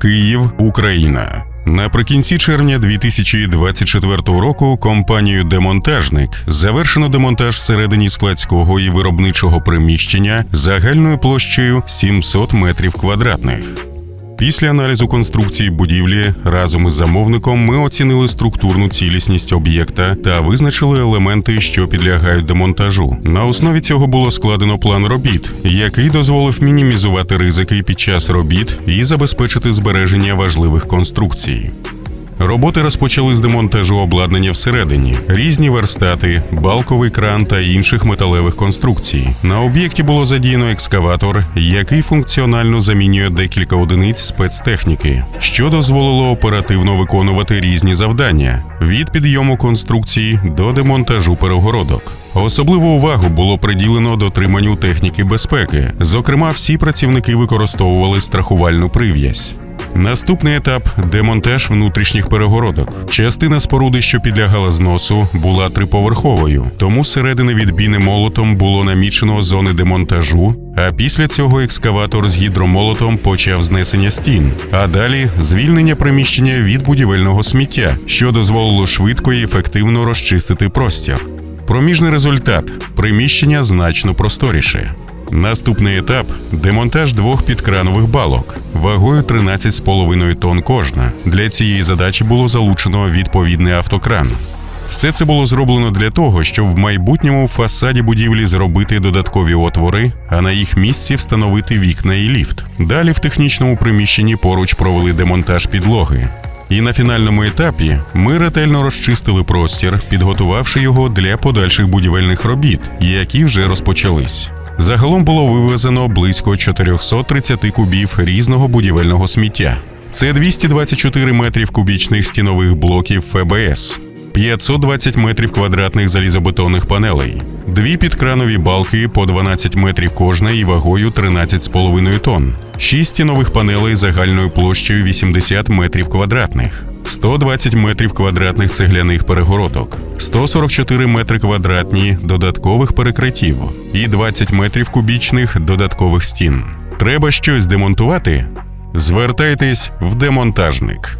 Київ, Україна. Наприкінці червня 2024 року компанію Демонтажник завершено демонтаж всередині складського і виробничого приміщення загальною площею 700 метрів квадратних. Після аналізу конструкції будівлі разом із замовником ми оцінили структурну цілісність об'єкта та визначили елементи, що підлягають демонтажу. На основі цього було складено план робіт, який дозволив мінімізувати ризики під час робіт і забезпечити збереження важливих конструкцій. Роботи розпочали з демонтажу обладнання всередині, різні верстати, балковий кран та інших металевих конструкцій. На об'єкті було задіяно екскаватор, який функціонально замінює декілька одиниць спецтехніки, що дозволило оперативно виконувати різні завдання від підйому конструкцій до демонтажу перегородок. Особливу увагу було приділено дотриманню техніки безпеки. Зокрема, всі працівники використовували страхувальну прив'язь. Наступний етап демонтаж внутрішніх перегородок. Частина споруди, що підлягала зносу, була триповерховою, тому зсередини відбійним молотом було намічено зони демонтажу. А після цього екскаватор з гідромолотом почав знесення стін. А далі звільнення приміщення від будівельного сміття, що дозволило швидко і ефективно розчистити простір. Проміжний результат приміщення значно просторіше. Наступний етап демонтаж двох підкранових балок вагою 13,5 тонн кожна. Для цієї задачі було залучено відповідний автокран. Все це було зроблено для того, щоб в майбутньому в фасаді будівлі зробити додаткові отвори, а на їх місці встановити вікна і ліфт. Далі в технічному приміщенні поруч провели демонтаж підлоги. І на фінальному етапі ми ретельно розчистили простір, підготувавши його для подальших будівельних робіт, які вже розпочались. Загалом було вивезено близько 430 кубів різного будівельного сміття. Це 224 метрів кубічних стінових блоків ФБС, 520 метрів квадратних залізобетонних панелей, дві підкранові балки по 12 метрів кожна і вагою 13,5 тонн, шість стінових панелей загальною площею 80 метрів квадратних. 120 метрів квадратних цегляних перегородок, 144 метри квадратні додаткових перекриттів і 20 метрів кубічних додаткових стін. Треба щось демонтувати? Звертайтесь в демонтажник.